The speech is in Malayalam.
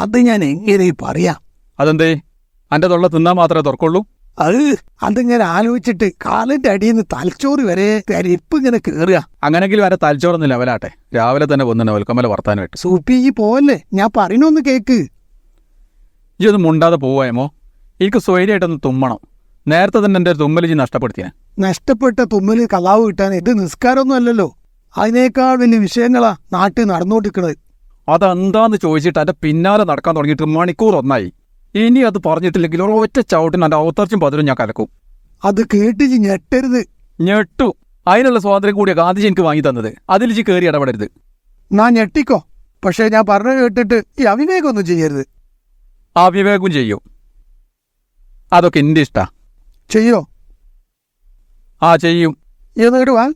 അത് ഞാൻ എങ്ങനെ പറയാം? അതെന്തേ? അന്റെ തൊള്ള തിന്നാൻ മാത്രമേ തുറക്കുള്ളൂ? അത് അതിങ്ങനെ ആലോചിച്ചിട്ട് കാലിന്റെ അടിയിൽ നിന്ന് തലച്ചോറ് വരെ തരിപ്പ് ഇങ്ങനെ കേറുക. അങ്ങനെങ്കിലും വരെ തലച്ചോറൊന്ന് ലെവലാട്ടെ രാവിലെ തന്നെ വന്നിട്ട് വൽക്കമ്മല വർത്താനമായിട്ട്. സൂപ്പി ഈ പോവല്ലേ? ഞാൻ പറയണൊന്ന് കേക്ക്. ഈ ഒന്ന് മുണ്ടാതെ പോവായമോ എനിക്ക് സ്വൈര്യമായിട്ടൊന്ന് തുമ്മണം. നേരത്തെ തന്നെ എന്റെ തുമ്മൽ ജി നഷ്ടപ്പെടുത്തിയാ. നഷ്ടപ്പെട്ട തുമ്മൽ കലാവ് കിട്ടാൻ ഇത് നിസ്കാരമൊന്നും അല്ലല്ലോ. അതിനേക്കാൾ വലിയ വിഷയങ്ങളാ നാട്ടിൽ നടന്നുകൊണ്ടിരിക്കണത് അതെന്താന്ന് ചോദിച്ചിട്ട് എന്റെ പിന്നാലെ നടക്കാൻ തുടങ്ങിയിട്ട് മണിക്കൂർ ഒന്നായി. ഇനി അത് പറഞ്ഞിട്ടില്ലെങ്കിൽ ഒറ്റ ചവിട്ടിന് എന്റെ ഔത്തർച്ചും പതിലും ഞാൻ കലക്കും. അത് കേട്ടിച്ച് ഞെട്ടരുത്. ഞെട്ടു. അതിനുള്ള സ്വാതന്ത്ര്യം കൂടിയ ഗാന്ധിജി എനിക്ക് വാങ്ങി തന്നത്. അതിൽ ജി കയറി ഇടപെടരുത്. ഞാൻ ഞെട്ടിക്കോ. പക്ഷേ ഞാൻ പറഞ്ഞു കേട്ടിട്ട് ഈ അവിവേകമൊന്നും ചെയ്യരുത്. അവിവേകം ചെയ്യും. അതൊക്കെ എന്റെ ഇഷ്ടാ. ചെയ്യോ? ആ ചെയ്യും. എന്നിട്ട് വാ.